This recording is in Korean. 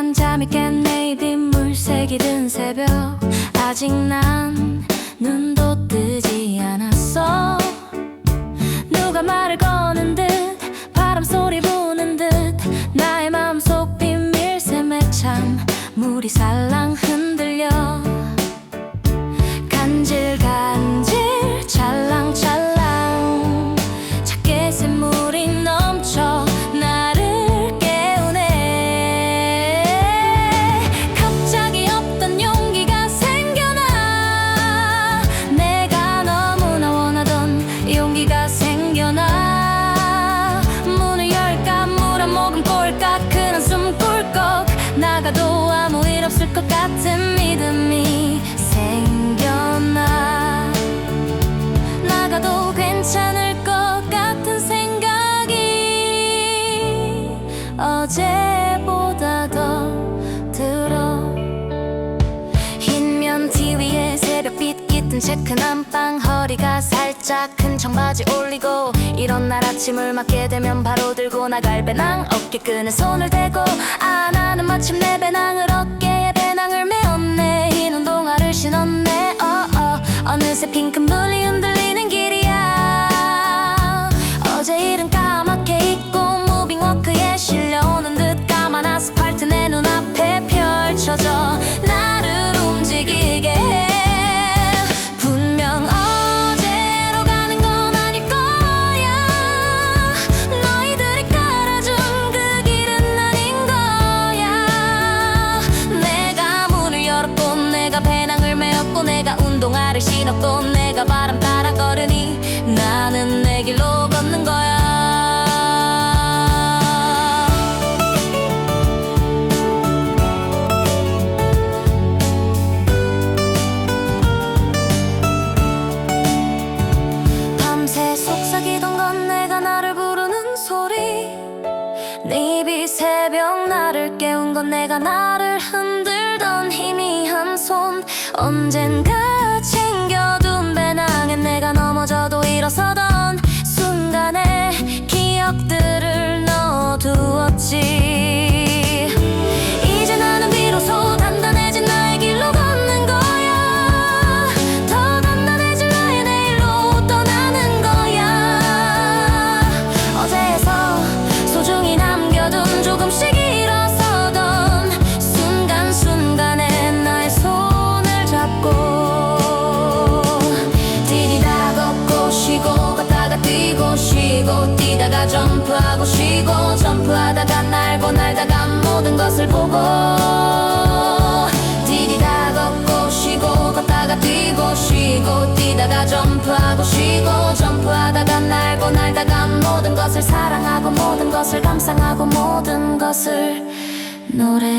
난 잠이 깼네 빗물색이 든 새벽. 아직 난 눈도 뜨지 않았어. 누가 말을 거는 듯 바람 소리 부는 듯 나의 마음속 비밀샘에 참 물이 살랑 체크 남방 허리가 살짝 큰 청바지 올리고 이런 날 아침을 맞게 되면 바로 들고 나갈 배낭 어깨 끈에 손을 대고. 아 나는 마침 내 배낭을 어깨에 배낭을 메었네. 흰 운동화를 신었네. 어어. 어느새 핑크 운동화를 신었고 내가 바람 따라 걸으니 나는 내 길로 걷는 거야. 밤새 속삭이던 건 내가 나를 부르는 소리. 네 입이 새벽 나를 깨운 건 내가 나를 흔들던 희미한 손. 언젠가 뛰고 쉬고 뛰다가 점프하고 쉬고 점프하다가 날고 날다가 모든 것을 보고 디디다 걷고 쉬고 걷다가 뛰고 쉬고 뛰다가 점프하고 쉬고 점프하다가 날고 날다가 모든 것을 사랑하고 모든 것을 감상하고 모든 것을 노래하고